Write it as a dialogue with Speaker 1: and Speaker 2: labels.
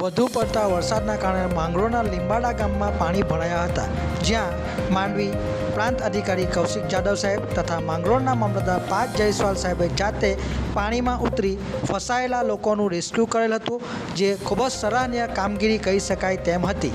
Speaker 1: વધુ પડતા વરસાદના કારણે માંગરોળના લીંબાડા ગામમાં પાણી ભરાયા હતા. જ્યાં માંડવી પ્રાંત અધિકારી કૌશિક જાદવ સાહેબ તથા માંગરોળના મામલતદાર પાર્થ જયસ્વાલ સાહેબે જાતે પાણીમાં ઉતરી ફસાયેલા લોકોનું રેસ્ક્યુ કરેલ હતું, જે ખૂબ જ સરાહનીય કામગીરી કહી શકાય તેમ હતી.